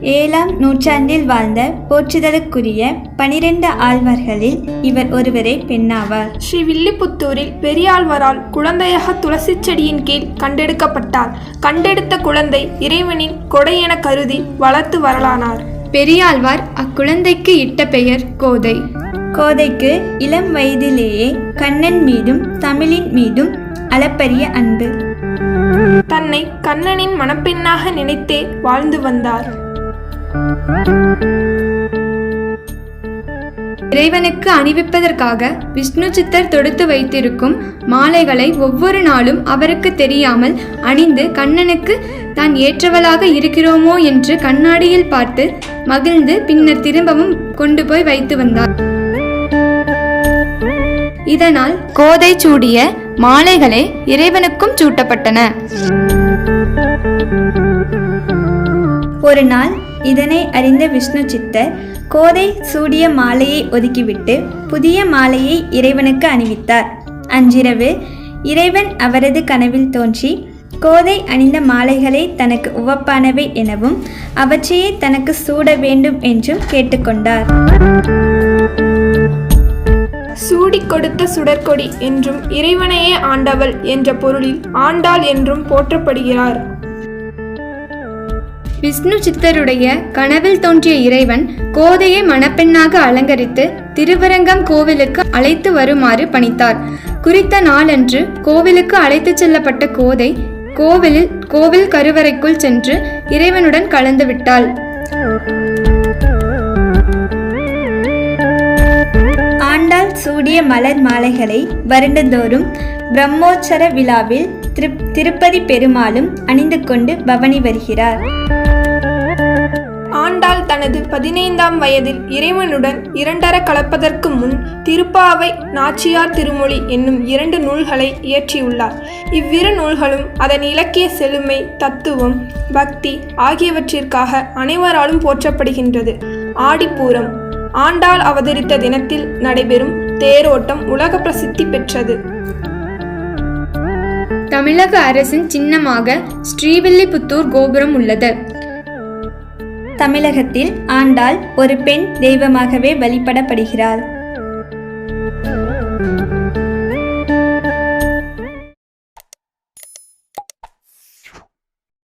ஏழாம் நூற்றாண்டில் வாழ்ந்த போற்றுதலுக்குரிய பனிரெண்டு ஆழ்வார்களில் இவர் ஒருவரே பெண்ணாவார். ஸ்ரீ வில்லிபுத்தூரில் பெரியாழ்வரால் குழந்தையாக துளசி செடியின் கீழ் கண்டெடுக்கப்பட்டார். கண்டெடுத்த குழந்தை இறைவனின் கொடை என கருதி வளர்த்து வரலானார். பெரியாழ்வார் அக்குழந்தைக்கு இட்ட பெயர் கோதை. கோதைக்கு இளம் வயதிலேயே கண்ணன் மீதும் தமிழின் மீதும் அளப்பரிய அன்பு. தன்னை கண்ணனின் மணப்பெண்ணாக நினைத்தே வாழ்ந்து வந்தார். இறைவனுக்கு அணிவிப்பதற்காக விஷ்ணு சித்தர் தொடுத்து வைத்திருக்கும் மாலைகளை ஒவ்வொரு நாளும் அவருக்கு தெரியாமல் அணிந்து கண்ணனுக்கு தான் ஏற்றவளாக இருக்கிறோமோ? என்று கண்ணாடியில் பார்த்து மகிழ்ந்து பின்னர் திரும்பவும் கொண்டு போய் வைத்து வந்தார். இதனால் கோதை சூடிய மாலைகளே இறைவனுக்கும் சூட்டப்பட்டன. ஒரு நாள் இதனை அறிந்த விஷ்ணு சித்தர் கோதை சூடிய மாலையை ஒதுக்கிவிட்டு புதிய மாலையை இறைவனுக்கு அணிவித்தார். அன்றிரவு இறைவன் அவரது கனவில் தோன்றி கோதை அணிந்த மாலைகளை தனக்கு உவப்பானவை எனவும் அவற்றையே தனக்கு சூட வேண்டும் என்றும் கேட்டுக்கொண்டார். சூடி கொடுத்த சுடற்கொடி என்றும் இறைவனையே ஆண்டவள் என்ற பொருளில் ஆண்டாள் என்றும் போற்றப்படுகிறார். விஷ்ணு சித்தருடைய கனவில் தோன்றிய இறைவன் கோதையை மணப்பெண்ணாக அலங்கரித்து திருவரங்கம் கோவிலுக்கு அழைத்து வருமாறு பணித்தார். குறித்த நாளன்று கோவிலுக்கு அழைத்துச் செல்லப்பட்ட கோதை கோவிலில் கோவில் கருவறைக்குள் சென்று இறைவனுடன் கலந்து விட்டாள். கூடிய மலர் மாலைகளை வருடந்தோறும் பிரம்மோற்சர விழாவில் திரு திருப்பதி பெருமாளும் அணிந்து கொண்டு பவனி வருகிறார். ஆண்டாள் தனது பதினைந்தாம் வயதில் இறைவனுடன் இரண்டர கலப்பதற்கு முன் திருப்பாவை நாச்சியார் திருமொழி என்னும் இரண்டு நூல்களை இயற்றியுள்ளார். இவ்விரு நூல்களும் அதன் இலக்கிய செழுமை தத்துவம் பக்தி ஆகியவற்றிற்காக அனைவராலும் போற்றப்படுகின்றது. ஆடிப்பூரம் ஆண்டாள் அவதரித்த தினத்தில் நடைபெறும் தேரோட்டம் உலக பிரசித்தி பெற்றது. தமிழக அரசின் சின்னமாக ஸ்ரீவில்லிபுத்தூர் கோபுரம் உள்ளது. தமிழகத்தில் ஆண்டாள் ஒரு பெண் தெய்வமாகவே வழிபடப்படுகிறாள்.